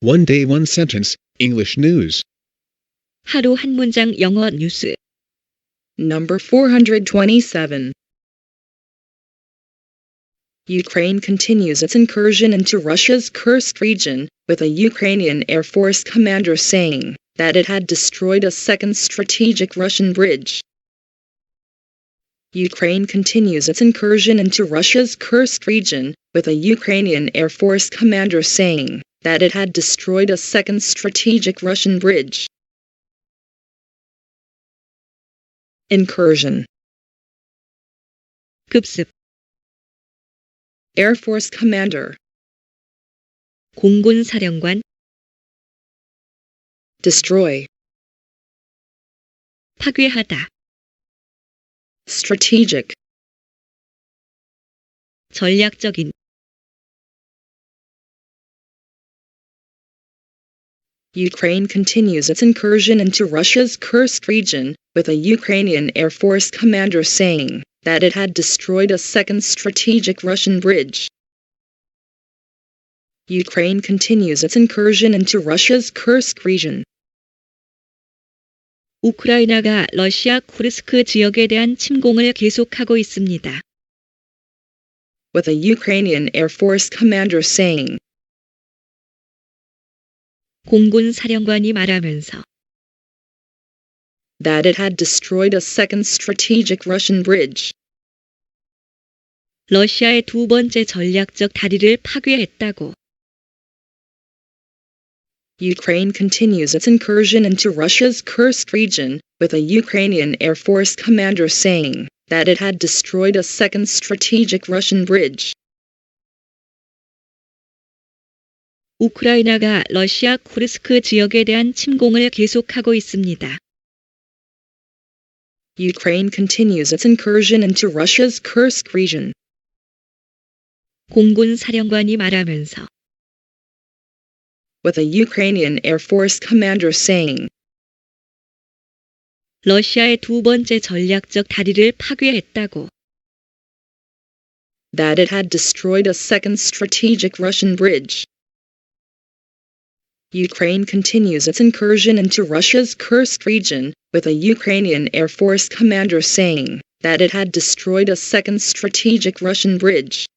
One day, one sentence, English news. 하루 한 문장 영어 뉴스. Number 427. Ukraine continues its incursion into Russia's Kursk region, with a Ukrainian Air Force commander saying that it had destroyed a second strategic Russian bridge. Ukraine continues its incursion into Russia's Kursk region, with a Ukrainian Air Force commander saying that it had destroyed a second strategic Russian bridge. Incursion 급습. Air Force Commander 공군 사령관. Destroy 파괴하다. Strategic 전략적인. Ukraine continues its incursion into Russia's Kursk region, with a Ukrainian Air Force commander saying that it had destroyed a second strategic Russian bridge. Ukraine continues its incursion into Russia's Kursk region, 우크라이나가 러시아 쿠르스크 지역에 대한 침공을 계속하고 있습니다. with a Ukrainian Air Force commander saying 공군 사령관이 말하면서 that it had destroyed a second strategic Russian bridge. 러시아의 두 번째 전략적 다리를 파괴했다고. Ukraine continues its incursion into Russia's Kursk region, with a Ukrainian Air Force commander saying that it had destroyed a second strategic Russian bridge. 우크라이나가 러시아 쿠르스크 지역에 대한 침공을 계속하고 있습니다. Ukraine continues its incursion into Russia's Kursk region, 공군 사령관이 말하면서 with a Ukrainian Air Force commander saying 러시아의 두 번째 전략적 다리를 파괴했다고. that it had destroyed a second strategic Russian bridge. Ukraine continues its incursion into Russia's Kursk region, with a Ukrainian Air Force commander saying that it had destroyed a second strategic Russian bridge.